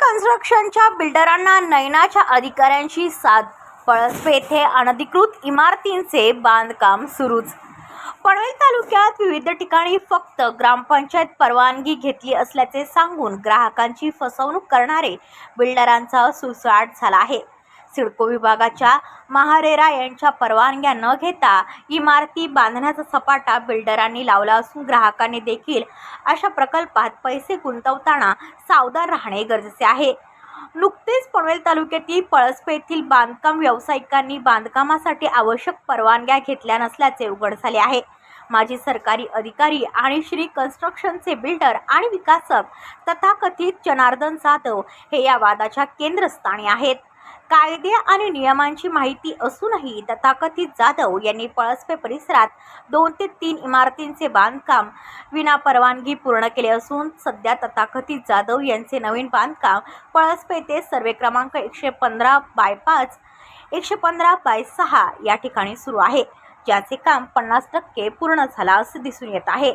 कन्स्ट्रक्शनच्या बिल्डरांना नयनाच्या अधिकाऱ्यांशी साथ पळसपे येथे अनधिकृत इमारतींचे बांधकाम सुरूच. पनवेल तालुक्यात विविध ठिकाणी फक्त ग्रामपंचायत परवानगी घेतली असल्याचे सांगून ग्राहकांची फसवणूक करणारे बिल्डरांचा सुसाट झाला आहे. सिडको विभागाच्या महारेरा यांच्या परवानग्या न घेता इमारती बांधण्याचा सपाटा बिल्डरांनी लावला असून ग्राहकांनी देखील अशा प्रकल्पात पैसे गुंतवताना सावधान राहणे गरजेचे आहे. नुकतेच पनवेल तालुक्यातील पळसपे येथील बांधकाम व्यावसायिकांनी बांधकामासाठी आवश्यक परवानग्या घेतल्या नसल्याचे उघड झाले आहे. माजी सरकारी अधिकारी आणि श्री कन्स्ट्रक्शनचे बिल्डर आणि विकासक तथाकथित जनार्दन जाधव हे या वादाच्या केंद्रस्थानी आहेत. कायदे आणि नियमांची माहिती असूनही तथाकथित जाधव यांनी पळसपे परिसरात दोन ते तीन इमारतींचे बांधकाम विना परवानगी पूर्ण केले असून सध्या तथाकथित जाधव यांचे नवीन बांधकाम पळसपे ते सर्वे क्रमांक एकशे पंधरा बाय पाच एकशे पंधरा बाय सहा या ठिकाणी सुरू आहे. ज्याचे काम पन्नास टक्के पूर्ण झाला असं दिसून येत आहे.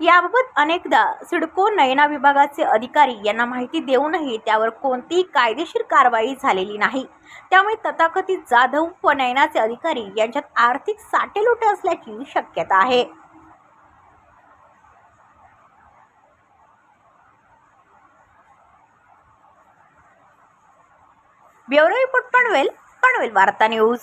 याबाबत अनेकदा सिडको नयना विभागाचे अधिकारी यांना माहिती देऊनही त्यावर कोणतीही कायदेशीर कारवाई झालेली नाही. त्यामुळे तथाकथित जाधव व नयनाचे अधिकारी यांच्यात आर्थिक साटेलोटे असल्याची शक्यता आहे. ब्युरो रिपोर्ट पनवेल पनवेल वार्ता न्यूज.